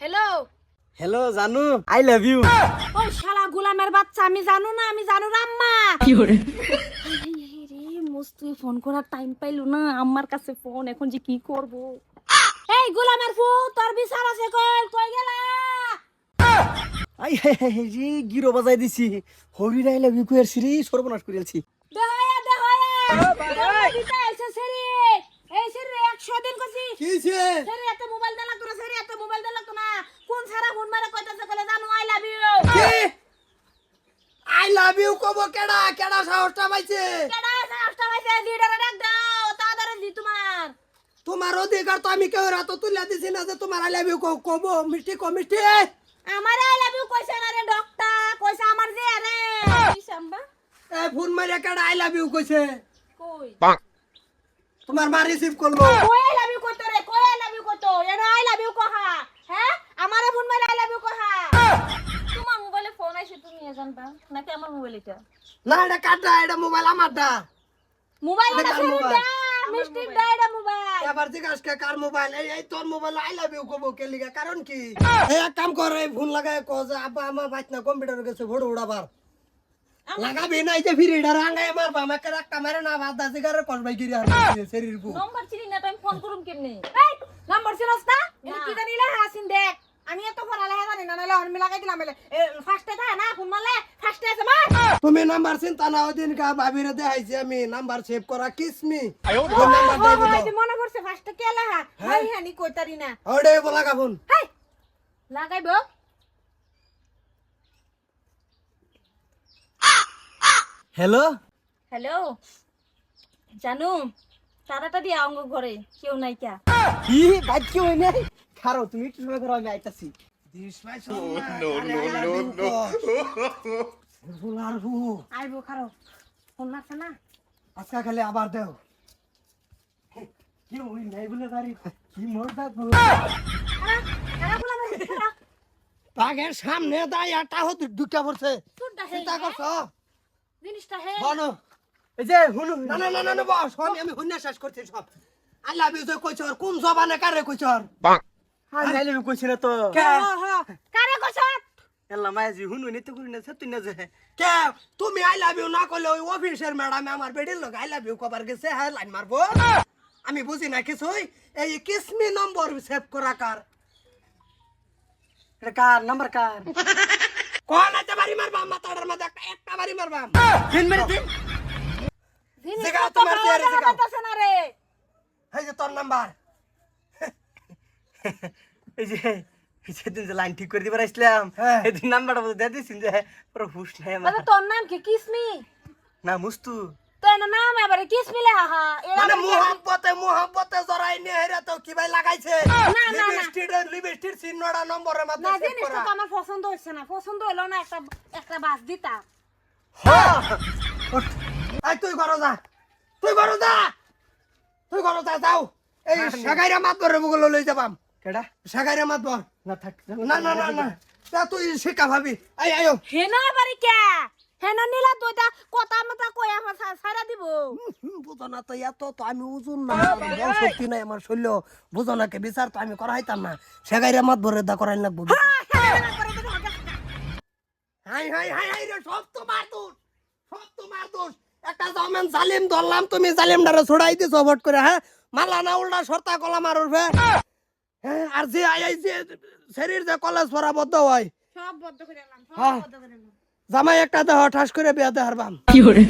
Hello hello জানু I love you ওই শালা গোলামের বাচ্চা আমি জানো না আমি জানো আম্মা। কি করে? রে ফোন করার টাইম পাইলো না আম্মার কাছে ফোন এখন যে কি করব? এই গোলামের ফু তোর বিচার আছে কই কই গেলা? আই হে হে হে রে গিরো বাজাই দিছি। হরি আই লাভ ইউ কইর সিরি সর্বনাশ করিয়াছি দেহয়া দেহয়া এই সেরি 100 দিন কইছি কিছে সেরি এত মোবাইল দে লাগতো না সেরি এত মোবাইল দে লাগতো না কোন সারা ফোন মারে কইতাছে কলে জানো আই লাভ ইউ কি আই লাভ ইউ কব কেডা কেডা সাহসটা পাইছে? কেডা সাহসটা পাইছে? লিডারে ডাক দাও তাড়াতাড়ি দি তোমার। তোমার অধিকার তো আমি কেউ রাত তুলে দিছি না যে তোমার আই লাভ ইউ কব মিষ্টি কো মিষ্টি। আমার আই লাভ ইউ কইছে না রে ডক্টর কইছে আমার যে আরে শাম্বা এ ফোন মারিয়া কেডা আই লাভ ইউ কইছে? কই? তোমার মা রিসিভ করল। কই আই লাভ ইউ কইতো রে? কই আই লাভ ইউ কইতো? এনো আই লাভ ইউ কহা? হ্যাঁ? আমারে ফোন মারে আই লাভ ইউ কহা তোমার মোবাইলে ফোন আইছে তুমি এ জানবা নাকি আমার মোবাইল এটা। না এটা কাটা এটা মোবাইল আমারটা। মোবাইল এটা? দা মিষ্টি এটা মোবাইল এবার জিজ্ঞাসা কে কার মোবাইল এই তোর মোবাইল আই লাভ ইউ কব কে লিগা? কারণ কি? এক কাম কর এই ফোন লাগায় কো যে আব্বা আমার বাইত না কম্পিউটার গেছে ভোট উড়াবার লাগাবি না এই যে ফিরি আঙ্গায় মারবা আমাকে একটা মারে না বাদ দাসি করে কসবাই গিরি আর শরীর কো নাম্বার চিনি না তুমি ফোন করুম কেমনে? এই নাম্বার চিনস না? কি জানি লে হাসিন দেখ। আমি এত ফোন আলে জানি না নালে আমি লাগাই দিলাম ফার্স্টে না ফোন মারলে ফার্স্টে আছে মা তুমি নাম্বার চিন্তা না ওদিন কা ভাবিরে দেখাইছি আমি। নাম্বার সেভ করা কিসমি ফোন নাম্বার দিয়ে দিল মনে করছে ফার্স্টে কে লাহা ভাই হানি কইতারি না ওডে বলা গাবুন হাই লাগাইবো হ্যালো হ্যালো জানু তাড়াতাড়ি আঙ্গ ঘরে কেউ নাই কা কি? বাইক কি নাই খারো তুমি একটু সময় করো আমি আইতাছি। দিস ভাই নো নো নো নো বুলার হু আইবো খারো। ফোন মারছে না? আজকা খালি আবার দেও। কি হই নাই বলে বাড়ি কি মোর থাকব খারা বাঘের সামনে দাই একটা হতে দুটা পড়ছে। কোনটা চিন্তা করছ? জিনিসটা হে? বলো। এই যে হুনু না না না বস আমি হুন্না শেষ করছি সব। আল্লাহ বিজয় কইছ কোন জবানে কারে কইছ আমি আইলে কইছি না তো। কে? হ হ কারে কইছত এল্লা মাই জি হুনু নিতে করি না সত্যি না যে। কে? তুমি আই লাভ ইউ না করলে ওই অফিসের ম্যাডাম আমার বেডির লোক আই লাভ ইউ কবার গেছে হ্যাঁ লাইন মারবো। আমি বুঝি না কিছুই। এই কিসমি নম্বর সেভ করা কার? কার? নাম্বার কার? কোন আছে বাড়ি মারবা? মাথাটার মধ্যে একটা একটা বাড়ি মারবা। তিন মিনিট দিন জিনিস তো তোমার চেয়ারে জিগাও। যাইতাছে না রে। এই যে তোর নাম্বার। এই যে সেদিন যে লাইন ঠিক করে দিবার আসলাম হ্যাঁ। নাম্বারটা বলে দিয়ে দিছিন যে পুরো হুশ নাই আমার মানে তোর নাম কি? কিসমি? না মুস্তু। তো এর নাম এবারে কিসমি লে হা মানে মোহাম্মতে মোহাম্মতে জরাই নিয়ে হেরে তো কি ভাই লাগাইছে? না, না। লিপস্টিক লিপস্টিক চিহ্নটা নম্বরের না মধ্যে সেভ জিনিসটা তো আমার পছন্দ হচ্ছে না। পছন্দ হলো না একটা একটা বাস দিতা হ্যাঁ তুই করো যা। তুই করো যা। তুই করো যা যাও। এই সাগাইরা মাতবর বগুলো লই যাবাম। কেডা? সাগাইরা মাতবর না থাক না না না না। তা তুই শিক্ষা ভাবি। এই আয়ো হেন এবারে কে? হেন নিলা তো এটা কথা মতা কই আমার সারা দিব। বুঝো না তো এত তো আমি ওজন না। বল শক্তি নাই আমার শৈল্য। বুঝো না কে বিচার তো আমি করাইতাম না। সেগাইরা মাত ভরে দা করাই লাগবো। হাই হাই হাই হাই রে সব তোমার দোষ সব তোমার দোষ একটা জামেন জালিম ধরলাম তুমি জালিম ডারে ছড়াই দিছো ভোট করে হ্যাঁ? মালা না উল্টা সর্তা কলা মারুর ভে হ্যাঁ আর যে আই আই যে শরীর যে কলেজ পড়া বদ্ধ হয়। সব বদ্ধ করে হ্যাঁ। বদ্ধ করে আনলাম। জামাই একটা দেহ ঠাস করে বিয়া দেহার বাম। কি করে?